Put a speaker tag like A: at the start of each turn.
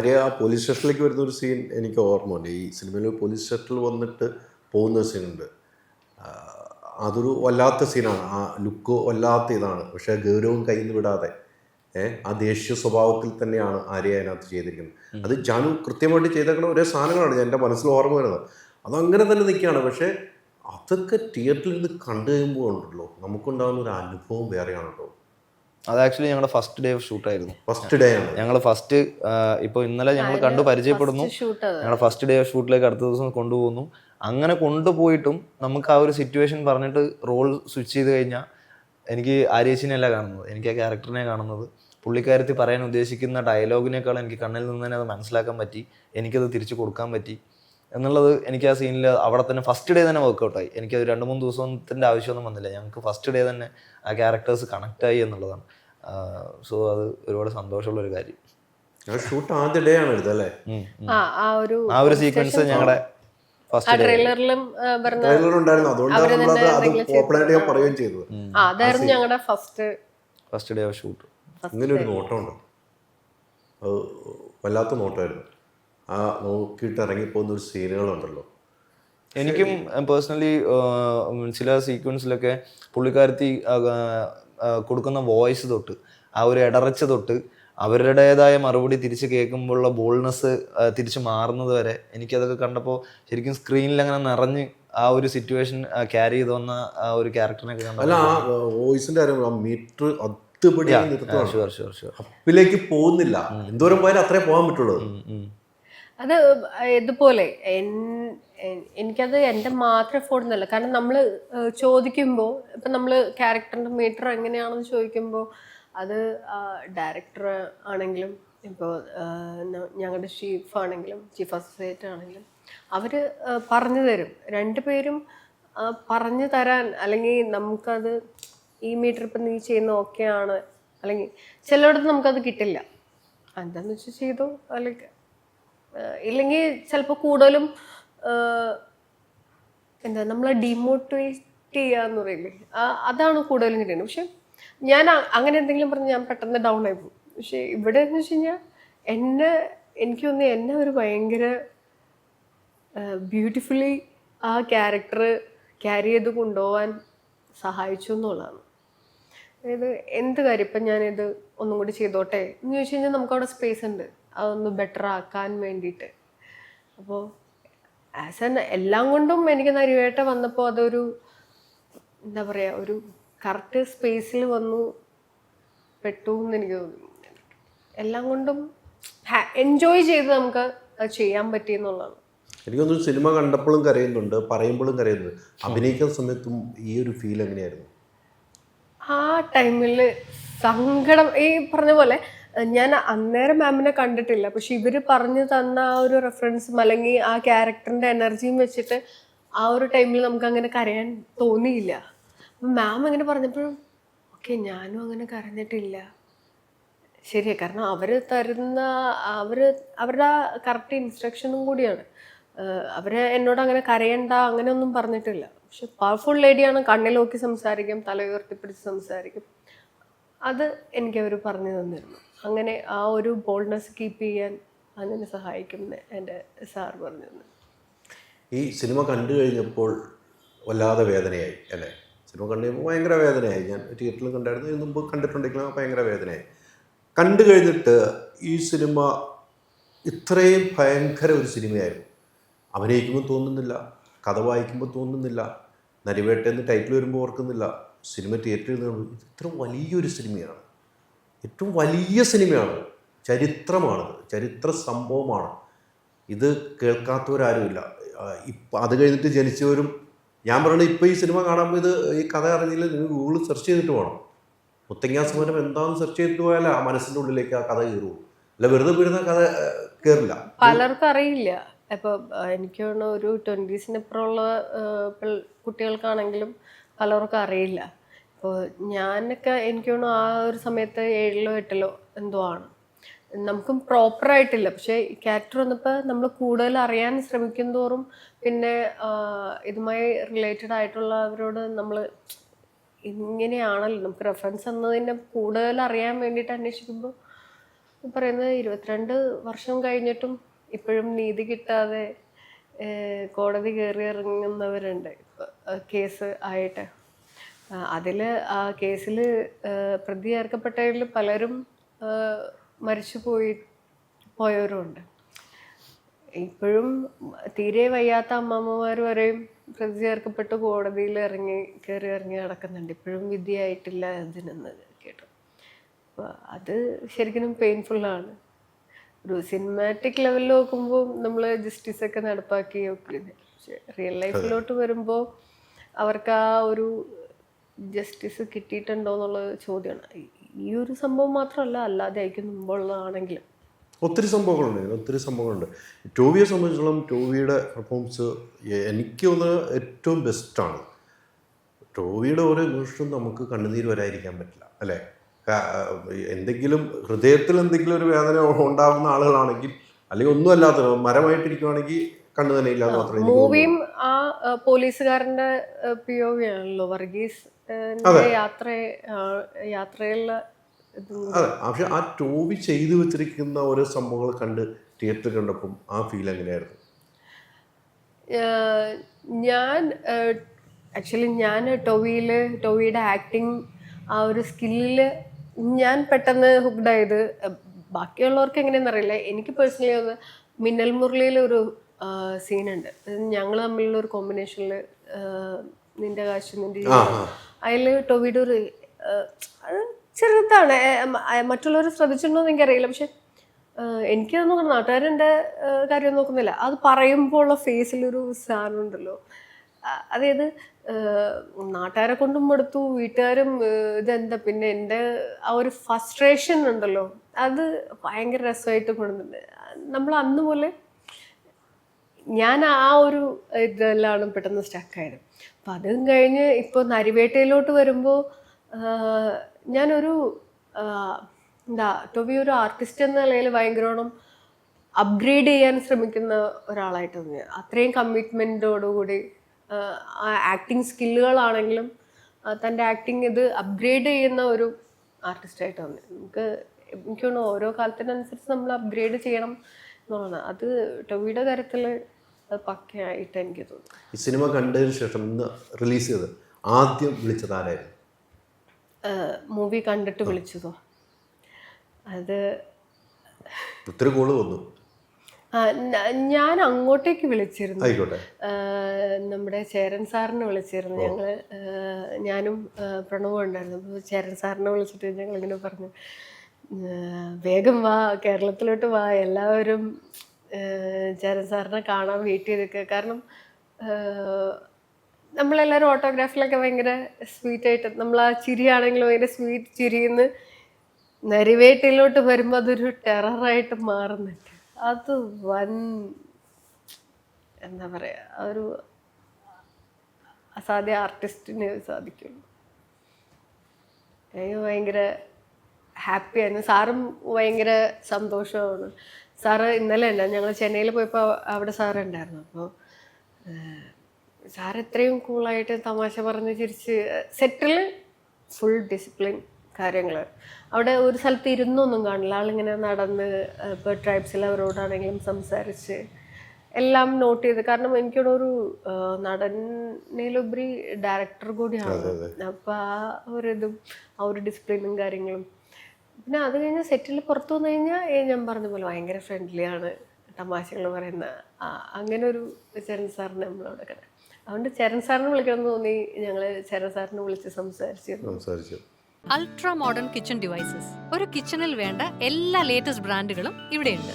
A: ആര്യ ആ പോലീസ് സ്റ്റേഷനിലേക്ക് വരുന്ന ഒരു സീൻ എനിക്ക് ഓർമ്മ ഉണ്ട്. ഈ സിനിമയിൽ പോലീസ് സ്റ്റേഷനിൽ വന്നിട്ട് പോകുന്ന സീനുണ്ട് അതൊരു വല്ലാത്ത സീനാണ് ആ ലുക്ക് വല്ലാത്ത ഇതാണ്. പക്ഷേ ഗൗരവം കയ്യിൽ നിന്ന് വിടാതെ ആ ദേഷ്യ സ്വഭാവത്തിൽ തന്നെയാണ് ആര്യ അതിനകത്ത് ചെയ്തിരിക്കുന്നത്. അത് ജാനു കൃത്യമായിട്ട് ചെയ്തേക്കുന്ന ഒരേ സാധനങ്ങളാണ്. എന്റെ മനസ്സിൽ ഓർമ്മ വരുന്നത്. അതങ്ങനെ തന്നെ നിൽക്കുകയാണ്. പക്ഷേ അതൊക്കെ തിയേറ്ററിൽ നിന്ന് കണ്ടു കഴിയുമ്പോൾ ഉണ്ടല്ലോ നമുക്കുണ്ടാകുന്ന ഒരു അനുഭവം വേറെയാണ് കേട്ടോ
B: അത് ആക്ച്വലി ഞങ്ങളുടെ ഫസ്റ്റ് ഡേ ഓഫ് ഷൂട്ട് ആയിരുന്നു.
A: ഫസ്റ്റ് ഡേ ആണ്.
B: ഞങ്ങൾ ഫസ്റ്റ് ഇപ്പോൾ ഇന്നലെ ഞങ്ങൾ കണ്ടു പരിചയപ്പെടുന്നു. ഞങ്ങളുടെ ഫസ്റ്റ് ഡേ ഓഫ് ഷൂട്ടിലേക്ക് അടുത്ത ദിവസം കൊണ്ടുപോകുന്നു. അങ്ങനെ കൊണ്ടുപോയിട്ടും നമുക്ക് ആ ഒരു സിറ്റുവേഷൻ പറഞ്ഞിട്ട് റോൾ സ്വിച്ച് ചെയ്ത് കഴിഞ്ഞാൽ എനിക്ക് ആര്യേശിനെയല്ല കാണുന്നത്. എനിക്ക് ആ ക്യാരക്ടറിനെ കാണുന്നത്. പുള്ളിക്കാരത്തി പറയാൻ ഉദ്ദേശിക്കുന്ന ഡയലോഗിനേക്കാൾ എനിക്ക് കണ്ണിൽ നിന്ന് തന്നെ അത് മനസ്സിലാക്കാൻ പറ്റി. എനിക്കത് തിരിച്ചു കൊടുക്കാൻ പറ്റി. എന്നുള്ളത് എനിക്ക് ആ സീനിൽ അവിടെ തന്നെ ഫസ്റ്റ് ഡേ തന്നെ വർക്കൗട്ടായി അത് രണ്ട് മൂന്ന് ദിവസത്തിന്റെ ആവശ്യമൊന്നും വന്നില്ല. ഞങ്ങൾക്ക് ഫസ്റ്റ് ഡേ തന്നെ ആ ക്യാരക്ടേഴ്സ് കണക്ട് ആയി എന്നുള്ളതാണ്. സോ അത് ഒരുപാട് സന്തോഷമുള്ള ഒരു കാര്യം.
A: ഷൂട്ട് ആദ്യ ഡേ ആണ് എടുത്തത് അല്ലേ.
C: ആ ആ ഒരു
B: ആ ഒരു സീക്വൻസ് ഞങ്ങളുടെ ഫസ്റ്റ് ഡേ ഷൂട്ട്
A: ഇങ്ങനെ ഒരു നോട്ടമുണ്ട്. അത് വല്ലാത്ത നോട്ടമായിരുന്നു ആ നോക്കിയിട്ട് ഇറങ്ങിപ്പോകുന്ന ഒരു സീനുകളുണ്ടല്ലോ.
B: എനിക്കും പേഴ്സണലി ചില സീക്വൻസിലൊക്കെ പുള്ളിക്കാരത്തി കൊടുക്കുന്ന വോയിസ് തൊട്ട് ആ ഒരു ഇടറച്ച തൊട്ട് അവരുടേതായ മറുപടി തിരിച്ച് കേൾക്കുമ്പോഴുള്ള ബോൾനെസ് തിരിച്ച് മാറുന്നത് വരെ എനിക്കതൊക്കെ കണ്ടപ്പോൾ ശരിക്കും സ്ക്രീനിൽ അങ്ങനെ നിറഞ്ഞ് ആ ഒരു സിറ്റുവേഷൻ ക്യാരി ചെയ്ത് വന്ന ആ ഒരു ക്യാരക്ടറിനൊക്കെ
A: അല്ല ആ വോയിസിന്റെ കാര്യം മീറ്റർ
B: അത്തുപടി
A: അപ്പിലേക്ക് പോകുന്നില്ല. എന്തോരം പോയാലും അത്രേ പോകാൻ പറ്റുള്ളൂ.
C: അത് ഇതുപോലെ. എനിക്കത് എന്റെ മാത്രം എഫോർഡ് എന്നല്ല. കാരണം നമ്മൾ ചോദിക്കുമ്പോൾ ഇപ്പം നമ്മൾ ക്യാരക്ടറിന്റെ മീറ്റർ എങ്ങനെയാണെന്ന് ചോദിക്കുമ്പോൾ അത് ഡയറക്ടർ ആണെങ്കിലും ഇപ്പോൾ ഞങ്ങളുടെ ചീഫ് ആണെങ്കിലും ചീഫ് അസോസിയേറ്റ് ആണെങ്കിലും അവർ പറഞ്ഞു തരും. രണ്ടുപേരും പേരും പറഞ്ഞു തരാൻ അല്ലെങ്കിൽ നമുക്കത് ഈ മീറ്റർ ഇപ്പം നീ ചെയ്യുന്ന ഓക്കെ ആണ്. അല്ലെങ്കിൽ ചിലയിടത്ത് നമുക്കത് കിട്ടില്ല. എന്താണെന്ന് വെച്ചാൽ ചെയ്തു അല്ലെങ്കിൽ ഇല്ലെങ്കിൽ ചിലപ്പോൾ കൂടുതലും എന്താ നമ്മളെ ഡിമോട്ടിവേറ്റ് ചെയ്യാന്ന് പറയില്ലേ? അതാണ് കൂടുതലും കിട്ടുന്നത് പക്ഷെ ഞാൻ അങ്ങനെ എന്തെങ്കിലും പറഞ്ഞ് ഞാൻ പെട്ടെന്ന് ഡൗൺ ആയി പോകും പക്ഷെ ഇവിടെ എന്ന് വെച്ച് കഴിഞ്ഞാൽ എന്നെ എനിക്ക് തോന്നി എന്നെ ഒരു ഭയങ്കര ബ്യൂട്ടിഫുള്ളി ആ ക്യാരക്ടർ ക്യാരി ചെയ്ത് കൊണ്ടുപോകാൻ സഹായിച്ചു എന്നുള്ളതാണ്. അതായത് എന്ത് കാര്യം ഇപ്പം ഞാനിത് ഒന്നും കൂടി ചെയ്തോട്ടെ എന്ന് ചോദിച്ചു കഴിഞ്ഞാൽ നമുക്ക് അവിടെ സ്പേസ് ഉണ്ട്. അതൊന്ന് ബെറ്റർ ആക്കാൻ വേണ്ടിയിട്ട്. അപ്പോൾ ആസ് എൻ എല്ലാം കൊണ്ടും എനിക്ക് നരിവേട്ട വന്നപ്പോൾ അതൊരു എന്താ പറയുക ഒരു കറക്റ്റ് സ്പേസിൽ വന്നു പെട്ടു എന്ന് എനിക്ക് തോന്നി എല്ലാം കൊണ്ടും എൻജോയ് ചെയ്ത് നമുക്ക് അത് ചെയ്യാൻ പറ്റി എന്നുള്ളതാണ്.
A: എനിക്കൊന്നും സിനിമ കണ്ടപ്പോഴും കരയുന്നുണ്ട് പറയുമ്പോഴും കരയുന്നുണ്ട്. അഭിനയിക്കുന്ന സമയത്തും ഈ ഒരു ഫീൽ എങ്ങനെയായിരുന്നു?
C: ആ ടൈമിൽ സങ്കടം ഈ പറഞ്ഞ പോലെ ഞാൻ അന്നേരം മാമിനെ കണ്ടിട്ടില്ല. പക്ഷെ ഇവർ പറഞ്ഞു തന്ന ആ ഒരു റെഫറൻസും അല്ലെങ്കിൽ ആ ക്യാരക്ടറിന്റെ എനർജിയും വെച്ചിട്ട് ആ ഒരു ടൈമിൽ നമുക്ക് അങ്ങനെ കരയാൻ തോന്നിയില്ല. മാം അങ്ങനെ പറഞ്ഞപ്പോഴും ഓക്കെ ഞാനും അങ്ങനെ കരഞ്ഞിട്ടില്ല. ശരിയാ കാരണം അവർ തരുന്ന അവർ അവരുടെ കറക്റ്റ് ഇൻസ്ട്രക്ഷനും കൂടിയാണ്. അവർ എന്നോട് അങ്ങനെ കരയണ്ട അങ്ങനെയൊന്നും പറഞ്ഞിട്ടില്ല. പക്ഷെ പവർഫുൾ ലേഡിയാണ് കണ്ണിൽ നോക്കി സംസാരിക്കും തല ഉയർത്തിപ്പിടിച്ച് സംസാരിക്കും. അത് എനിക്ക് അവർ പറഞ്ഞു തന്നിരുന്നു. അങ്ങനെ ആ ഒരു ബോൾഡ്നെസ് കീപ്പ് ചെയ്യാൻ അങ്ങനെ സഹായിക്കുമെന്ന് എന്റെ സാർ പറഞ്ഞു
A: ഈ സിനിമ കണ്ടു കഴിഞ്ഞപ്പോൾ വല്ലാതെ വേദനയായി അല്ലേ? സിനിമ കണ്ടു കഴിഞ്ഞപ്പോൾ ഭയങ്കര വേദനയായി. ഞാൻ തിയേറ്ററിൽ കണ്ടായിരുന്നു. ഇതിന് മുമ്പ് കണ്ടിട്ടുണ്ടെങ്കിലും ഭയങ്കര വേദനയായി. കണ്ടു കഴിഞ്ഞിട്ട് ഈ സിനിമ ഇത്രയും ഭയങ്കര ഒരു സിനിമയായിരുന്നു അഭിനയിക്കുമ്പോൾ തോന്നുന്നില്ല കഥ വായിക്കുമ്പോൾ തോന്നുന്നില്ല നരിവേട്ട എന്ന് ടൈറ്റിൽ വരുമ്പോൾ ഓർക്കുന്നില്ല സിനിമ തിയേറ്ററിൽ നിന്ന് ഇത്ര വലിയൊരു സിനിമയാണ് ഏറ്റവും വലിയ സിനിമയാണ്. ചരിത്രമാണത് ചരിത്ര സംഭവമാണ്. ഇത് കേൾക്കാത്തവരാരുമില്ല. ഇപ്പം അത് കഴിഞ്ഞിട്ട് ജനിച്ചവരും ഞാൻ പറയണത് ഇപ്പോൾ ഈ സിനിമ കാണുമ്പോൾ ഇത് ഈ കഥ അറിഞ്ഞില്ല നിങ്ങൾ ഗൂഗിളിൽ സെർച്ച് ചെയ്തിട്ട് വേണം മുത്തങ്ങാ സമരം എന്താണെന്ന് സെർച്ച് ചെയ്തിട്ട് പോയാൽ ആ മനസ്സിന്റെ ഉള്ളിലേക്ക് ആ കഥ കയറുള്ളൂ. അല്ല വെറുതെ വീഴുന്ന കഥ കയറില്ല
C: പലർക്കും അറിയില്ല. ഇപ്പൊ ആഹ് എനിക്ക് തോന്നുന്നു ഒരു ട്വന്റീസിനപ്പുറമുള്ള കുട്ടികൾക്കാണെങ്കിലും പലർക്കും അറിയില്ല. ഇപ്പോൾ ഞാനൊക്കെ എനിക്ക് തോന്നുന്നു ആ ഒരു സമയത്ത് ഏഴിലോ എട്ടിലോ എന്തോ ആണ്. നമുക്കും പ്രോപ്പറായിട്ടില്ല പക്ഷേ ക്യാരക്ടർ വന്നപ്പോൾ നമ്മൾ കൂടുതൽ അറിയാൻ ശ്രമിക്കും തോറും പിന്നെ ഇതുമായി റിലേറ്റഡ് ആയിട്ടുള്ളവരോട് നമ്മൾ ഇങ്ങനെയാണല്ലോ. നമുക്ക് റെഫറൻസ് എന്നതിനെ കൂടുതൽ അറിയാൻ വേണ്ടിയിട്ട് അന്വേഷിക്കുമ്പോൾ പറയുന്നത് ഇരുപത്തിരണ്ട് വർഷം കഴിഞ്ഞിട്ടും ഇപ്പോഴും നീതി കിട്ടാതെ കോടതി കയറി ഇറങ്ങുന്നവരുണ്ട്. കേസ് ആയിട്ട്. അതിൽ ആ കേസിൽ പ്രതി ചേർക്കപ്പെട്ടവരിൽ പലരും മരിച്ചു പോയി പോയവരുമുണ്ട്. ഇപ്പോഴും തീരെ വയ്യാത്ത അമ്മാമ്മമാർ വരെയും പ്രതി ചേർക്കപ്പെട്ട് കോടതിയിൽ ഇറങ്ങി കയറി ഇറങ്ങി നടക്കുന്നുണ്ട്. ഇപ്പോഴും വിധിയായിട്ടില്ല അതിനെന്ന് കേട്ടു. അപ്പോൾ അത് ശരിക്കും പെയിൻഫുള്ളാണ് ഒരു സിനിമാറ്റിക് ലെവലിൽ നോക്കുമ്പോൾ നമ്മൾ ജസ്റ്റിസ് ഒക്കെ നടപ്പാക്കി ഒക്കെ പക്ഷെ റിയൽ ലൈഫിലോട്ട് വരുമ്പോൾ അവർക്ക് ആ ഒരു ജസ്റ്റിസ് കിട്ടിയിട്ടുണ്ടോ എന്നുള്ള ചോദ്യമാണ്. ഈ- ഒരു സംഭവം മാത്രമല്ല അല്ലാതെ ആയിരിക്കും മുമ്പുള്ളതാണെങ്കിലും
A: ഒത്തിരി സംഭവങ്ങളുണ്ട് ഒത്തിരി സംഭവങ്ങളുണ്ട്. ടോവിയെ സംബന്ധിച്ചിടത്തോളം ടോവിയുടെ പെർഫോമൻസ് എനിക്ക് ഒന്ന് ഏറ്റവും ബെസ്റ്റാണ് ടോവിയുടെ ഓരോ ഇമോഷനും നമുക്ക് കണ്ണുനീര് വരായിരിക്കാൻ പറ്റില്ല അല്ലേ? എന്തെങ്കിലും ഹൃദയത്തിൽ എന്തെങ്കിലും ഒരു വേദന ഉണ്ടാകുന്ന ആളുകളാണെങ്കിൽ അല്ലെങ്കിൽ ഒന്നും അല്ലാത്ത മരമായിട്ടിരിക്കുവാണെങ്കിൽ കണ്ണു തന്നെ ഇല്ലാന്ന് മാത്രമേ
C: മൂവിയും ആ പോലീസുകാരന്റെ പി ഒ വി ആണല്ലോ വർഗീസ് യാത്ര യാത്രയിലുള്ള
A: അതെ. പക്ഷെ ആ ടോവി ചെയ്തു വെച്ചിരിക്കുന്ന ഓരോ സംഭവങ്ങൾ കണ്ട് തിയേറ്ററിൽ കണ്ടപ്പം ആ ഫീൽ എങ്ങനെയായിരുന്നു?
C: ഞാൻ ആക്ച്വലി ഞാൻ ടൊവിയിൽ ടോവിയുടെ ആക്ടിങ് ആ ഒരു സ്കില്ലിൽ ഞാൻ പെട്ടെന്ന് ഹുക്ഡായത് ബാക്കിയുള്ളവർക്ക് എങ്ങനെയാണെന്ന് അറിയില്ല. എനിക്ക് പേഴ്സണലി ഒന്ന് മിന്നൽ മുരളിയിൽ ഒരു സീനുണ്ട് ഞങ്ങൾ തമ്മിലുള്ള ഒരു കോമ്പിനേഷനിൽ നിന്റെ കാശ് നിന്റെ അതിൽ ടൊവിഡോ ഒരു അത് ചെറുതാണ്. മറ്റുള്ളവർ ശ്രദ്ധിച്ചിട്ടുണ്ടോ എന്ന് എനിക്കറിയില്ല. പക്ഷെ എനിക്ക് തോന്നുന്നു നോക്കണം നാട്ടുകാരെന്റെ കാര്യം നോക്കുന്നില്ല. അത് പറയുമ്പോൾ ഉള്ള ഫേസിലൊരു സാധനം ഉണ്ടല്ലോ അതായത് നാട്ടുകാരെ കൊണ്ടും എടുത്തു വീട്ടുകാരും ഇതെന്താ പിന്നെ എന്റെ ആ ഒരു ഫസ്ട്രേഷൻ ഉണ്ടല്ലോ. അത് ഭയങ്കര രസമായിട്ട് കൊണ്ടുവന്നിട്ടുണ്ട് നമ്മൾ അന്ന് പോലെ ഞാൻ ആ ഒരു ഇതിലാണ് പെട്ടെന്ന് സ്റ്റക്കായത്. അപ്പം അതും കഴിഞ്ഞ് ഇപ്പോൾ നരിവേട്ടയിലോട്ട് വരുമ്പോൾ ഞാനൊരു എന്താ ടോബി ഒരു ആർട്ടിസ്റ്റ് എന്ന നിലയിൽ ഭയങ്കരോണം അപ്ഗ്രേഡ് ചെയ്യാൻ ശ്രമിക്കുന്ന ഒരാളായിട്ട് തോന്നി അത്രയും കമ്മിറ്റ്മെന്റോടുകൂടി ആക്ടിങ് സ്കില്ലുകളാണെങ്കിലും തന്റെ ആക്ടിങ് ഇത് അപ്ഗ്രേഡ് ചെയ്യുന്ന ഒരു ആർട്ടിസ്റ്റായിട്ട് തോന്നി നമുക്ക് എനിക്ക് ഓരോ കാലത്തിനനുസരിച്ച് നമ്മൾ അപ്ഗ്രേഡ് ചെയ്യണം എന്നുള്ളതാണ്. അത് ടൊവിയുടെ കാര്യത്തിൽ അത് പക്കയായിട്ട് എനിക്ക് തോന്നുന്നു.
A: ഈ സിനിമ കണ്ടതിന് ശേഷം ഇന്ന് റിലീസ് ചെയ്ത് ആദ്യം വിളിച്ചത് ആരായിരുന്നു?
C: മൂവി കണ്ടിട്ട് വിളിച്ചതോ? അത്
A: ഒത്തിരി കോൾ വന്നു.
C: ഞാൻ അങ്ങോട്ടേക്ക് വിളിച്ചിരുന്നു. നമ്മുടെ ചേരൻ സാറിനെ വിളിച്ചിരുന്നു. ഞങ്ങൾ ഞാനും പ്രണവും ഉണ്ടായിരുന്നു. അപ്പോൾ ചേരൻ സാറിനെ വിളിച്ചിട്ട് ഞങ്ങൾ ഇങ്ങനെ പറഞ്ഞു. വേഗം വാ കേരളത്തിലോട്ട് വാ എല്ലാവരും ചരൺ സാറിനെ കാണാൻ വെയിറ്റ് ചെയ്തൊക്കെ കാരണം നമ്മളെല്ലാവരും ഓട്ടോഗ്രാഫിലൊക്കെ ഭയങ്കര സ്വീറ്റായിട്ട് നമ്മൾ ആ ചിരിയാണെങ്കിലും ഭയങ്കര സ്വീറ്റ് ചിരിന്ന് നരിവേട്ടിലോട്ട് വരുമ്പോൾ അതൊരു ടെററായിട്ട് മാറുന്നുണ്ട്. അത് വൻ എന്താ പറയുക ഒരു അസാധ്യ ആർട്ടിസ്റ്റിന് സാധിക്കുള്ളൂ. ഭയങ്കര ഹാപ്പിയായിരുന്നു സാറും ഭയങ്കര സന്തോഷമാണ്. സാറ് ഇന്നലെ ഉണ്ട് ഞങ്ങൾ ചെന്നൈയിൽ പോയപ്പോൾ അവിടെ സാറുണ്ടായിരുന്നു. അപ്പോൾ സാർ ഇത്രയും കൂളായിട്ട് തമാശ പറഞ്ഞ് ചിരിച്ച് സെറ്റിൽ ഫുൾ ഡിസിപ്ലിൻ കാര്യങ്ങൾ അവിടെ ഒരു സ്ഥലത്ത് ഇരുന്നൊന്നും കാണില്ല. ആളിങ്ങനെ നടന്ന് ഇപ്പോൾ ട്രൈബ്സിൽ അവരോടാണെങ്കിലും സംസാരിച്ച് എല്ലാം നോട്ട് ചെയ്ത്. കാരണം എനിക്കിവിടെ ഒരു നടനിലുപരി ഡയറക്ടർ കൂടിയാണ്. അപ്പോൾ ആ ഒരു ഇതും ആ ഒരു ഡിസിപ്ലിനും കാര്യങ്ങളും പിന്നെ അത് കഴിഞ്ഞ് സെറ്റിൽ പുറത്തു വന്നു കഴിഞ്ഞാൽ ഞാൻ പറഞ്ഞ പോലെ ഭയങ്കര ഫ്രണ്ട്ലിയാണ് തമാശകൾ പറയുന്ന അങ്ങനെ ഒരു ചരൺ സാറിന് നമ്മളവിടെ കണ്ടത് അതുകൊണ്ട് ചരൺ സാറിനെ വിളിക്കണം എന്ന് തോന്നി. ഞങ്ങൾ ചരൺ സാറിനെ വിളിച്ച് സംസാരിച്ചു.
A: സംസാരിച്ചു.
D: അൾട്രാ മോഡേൺ കിച്ചൺ ഡിവൈസസ് ഒരു കിച്ചണിൽ വേണ്ട എല്ലാ ലേറ്റസ്റ്റ് ബ്രാൻഡുകളും ഇവിടെയുണ്ട്.